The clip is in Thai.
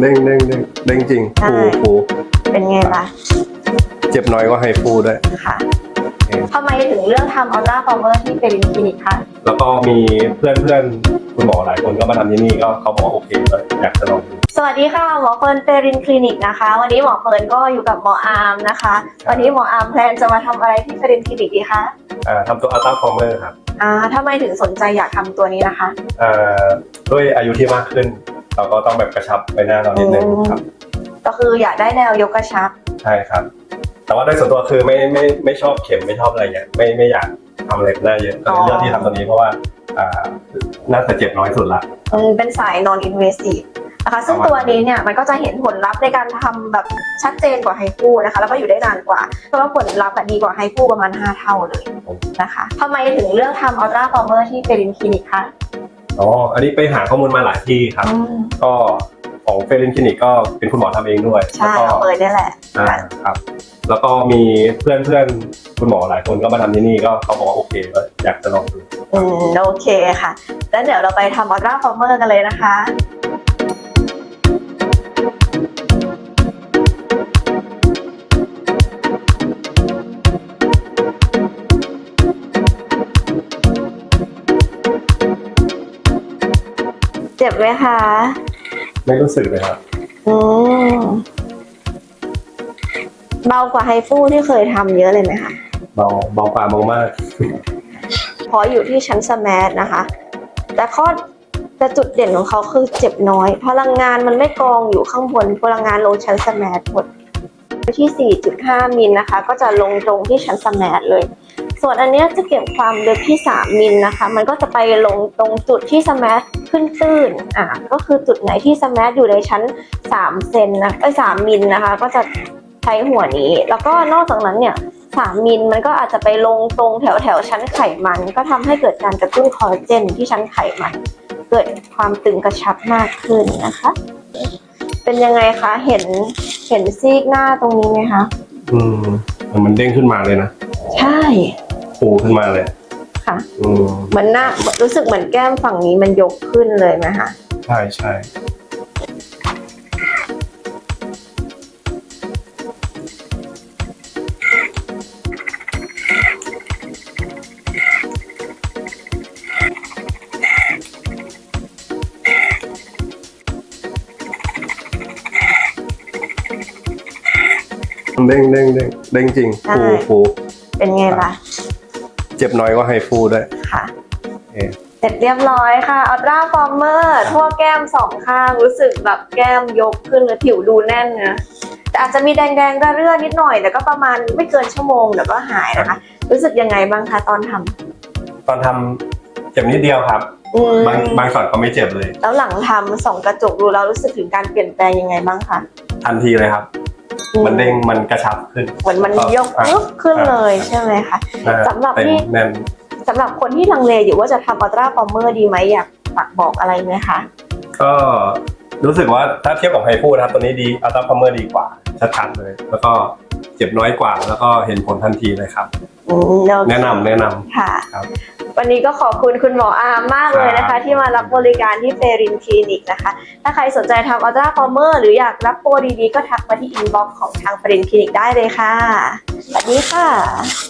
เด้งเด้งเด้งเด้งจริงใช่ ฟูฟูเป็นไงล่ะเจ็บน้อยก็ให้ฟูด้วย ค่ะทำไมถึงเลือกทำอัลตราฟอร์เมอร์ที่เป็นคลินิกคะแล้วก็มีเพื่อนเพื่อนคุณหมอหลายคนก็มาทำที่นี่ก็เขาบอกว่าโอเคก็อยากจะลองดู สวัสดีค่ะหมอเฟิร์นเปรินคลินิกนะคะ วันนี้หมอเฟิร์นก็อยู่กับหมออาร์มนะคะ วันนี้หมออาร์มแพลนจะมาทำอะไรที่เปรินคลินิกดีคะอ่าทำตัวอัลตราฟอร์เมอร์ครับอ่าทำไมถึงสนใจอยากทำตัวนี้นะคะ อ่าด้วยอายุที่มากขึ้น เราก็ต้องแบบกระชับใบหน้าเรานิดนึงครับ ก็คืออยากได้แนวยกกระชับ ใช่ครับ แต่ว่าโดยส่วนตัวคือไม่ไม่ไม่ชอบเข็มไม่ชอบอะไรเงี้ยไม่ไม่อยากทำอะไรหน้าเยอะก็เลยเลือกที่ทำตัวนี้เพราะว่าอ่าน่าจะเจ็บน้อยสุดละอืมเป็นสาย non invasive นะคะซึ่งตัวนี้เนี่ยมันก็จะเห็นผลลัพธ์ในการทำแบบชัดเจนกว่าไฮฟูนะคะ แล้วก็อยู่ได้นานกว่าเพราะว่าผลลัพธ์อะดีกว่าไฮฟูประมาณ 5 เท่าเลยนะคะทำไมถึงเลือกทำอัลตราฟอร์เมอร์ที่เปรินคลินิกคะ อ๋อ อันนี้ไปหาข้อมูลมาหลายที่ครับ อืมก็ของเฟรนคลินิกก็เป็นคุณหมอทำเองด้วยใช่แล้วก็เอาเลยนี่แหละ อ่าครับ แล้วก็มีเพื่อนเพื่อนคุณหมอหลายคนก็มาทำที่นี่ก็เขาบอกว่าโอเคก็อยากจะลองดู อืมโอเคค่ะ แล้วเดี๋ยวเราไปทำอัลตราฟอร์เมอร์กันเลยนะคะ เจ็บไหมคะ ไม่รู้สึกเลยครับ อืมเบากว่าไฮฟูที่เคยทำเยอะเลยไหมคะ เบาเบากว่าเบามาก เพราะอยู่ที่ชั้นสแมทนะคะ แต่ข้อแต่จุดเด่นของเขาคือเจ็บน้อย พลังงานมันไม่กองอยู่ข้างบน พลังงานลงชั้นสแมทหมดที่ 4.5 มิลนะคะ ก็จะลงตรงที่ชั้นสแมทเลย ส่วนอันเนี้ยจะเก็บความลึกที่ 3 มิลนะคะ มันก็จะไปลงตรงจุดที่สแมทขึ้นตื้นอ่าก็คือจุดไหนที่สแมทอยู่ในชั้น 3 เซนนะเอ้ย3มิลนะคะ ก็จะใช้หัวนี้ แล้วก็นอกจากนั้นเนี่ยสามมิลมันก็อาจจะไปลงตรงแถวแถวๆชั้นไขมัน ก็ทำให้เกิดการกระตุ้นคอลลาเจนที่ชั้นไขมัน เกิดความตึงกระชับมากขึ้นนะคะ เป็นยังไงคะ เห็นเห็นซีกหน้าตรงนี้ไหมคะ อืมมันมันเด้งขึ้นมาเลยนะ ใช่ ฟูขึ้นมาเลยค่ะอืมเหมือนหน้ารู้สึกเหมือนแก้มฝั่งนี้มันยกขึ้นเลยไหมคะใช่ใช่เด้งเด้งเด้งเด้งจริงใช่ฟูฟูเป็นไงล่ะ เจ็บน้อยก็ให้ฟูด้วยค่ะเอ๊ะเสร็จเรียบร้อยค่ะอัลตราฟอร์เมอร์ทั่วแก้มสองข้างรู้สึกแบบแก้มยกขึ้นเลยผิวดูแน่นนะแต่อาจจะมีแดงๆเรื่อๆนิดหน่อยแต่ก็ประมาณไม่เกินชั่วโมงเดี๋ยวก็หายนะคะ รู้สึกยังไงบ้างคะตอนทำตอนทำเจ็บนิดเดียวครับอืมบางบางช็อตก็ไม่เจ็บเลย แล้วหลังทำส่องกระจกดูแล้วรู้สึกถึงการเปลี่ยนแปลงยังไงบ้างคะทันทีเลยครับอื มันเด้งมันกระชับขึ้นเหมือนมันยกอะปึ๊บขึ้นเลยอะใช่ไหมคะนะสำหรับเต็มที่แน่นสำหรับคนที่ลังเลอยู่ว่าจะทำอัลตราฟอร์เมอร์ดีไหมอยากฝากบอกอะไรไหมคะก็รู้สึกว่าถ้าเทียบกับไฮฟูนะครับตัวนี้ดีอัลตราพอมเมอร์ดีกว่าชัดๆเลย แล้วก็เจ็บน้อยกว่าแล้วก็เห็นผลทันทีเลยครับอืมโอเคแนะนำแนะนำค่ะครับ วันนี้ก็ขอบคุณคุณหมออาร์มมากเลยนะครัคะบที่มารับบริการที่เฟรินคลินิกนะคะ ถ้าใครสนใจทำอัลตราฟอร์เมอร์หรืออยากรับโปรดีๆ ก็ทักมาที่อินบ็อกซ์ของทางเฟรินคลินิกได้เลยค่ะสวัสดีค่ะ